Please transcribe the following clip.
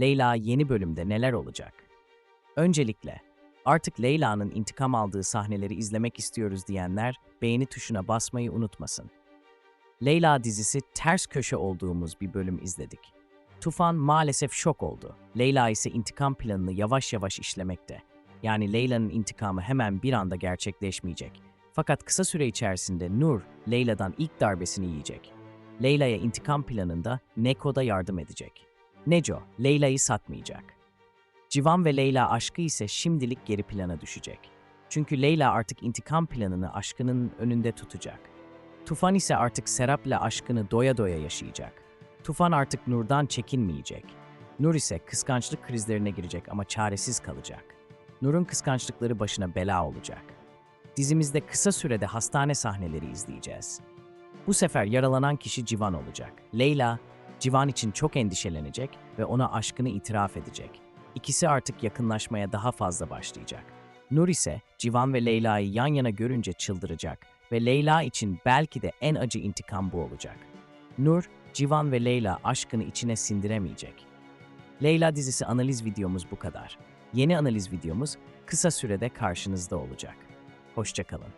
Leyla yeni bölümde neler olacak? Öncelikle, artık Leyla'nın intikam aldığı sahneleri izlemek istiyoruz diyenler beğeni tuşuna basmayı unutmasın. Leyla dizisi ters köşe olduğumuz bir bölüm izledik. Tufan maalesef şok oldu. Leyla ise intikam planını yavaş yavaş işlemekte. Yani Leyla'nın intikamı hemen bir anda gerçekleşmeyecek. Fakat kısa süre içerisinde Nur, Leyla'dan ilk darbesini yiyecek. Leyla'ya intikam planında Neko da yardım edecek. Neco, Leyla'yı satmayacak. Civan ve Leyla aşkı ise şimdilik geri plana düşecek. Çünkü Leyla artık intikam planını aşkının önünde tutacak. Tufan ise artık Serap'la aşkını doya doya yaşayacak. Tufan artık Nur'dan çekinmeyecek. Nur ise kıskançlık krizlerine girecek ama çaresiz kalacak. Nur'un kıskançlıkları başına bela olacak. Dizimizde kısa sürede hastane sahneleri izleyeceğiz. Bu sefer yaralanan kişi Civan olacak. Leyla, Civan için çok endişelenecek ve ona aşkını itiraf edecek. İkisi artık yakınlaşmaya daha fazla başlayacak. Nur ise Civan ve Leyla'yı yan yana görünce çıldıracak ve Leyla için belki de en acı intikam bu olacak. Nur, Civan ve Leyla aşkını içine sindiremeyecek. Leyla dizisi analiz videomuz bu kadar. Yeni analiz videomuz kısa sürede karşınızda olacak. Hoşçakalın.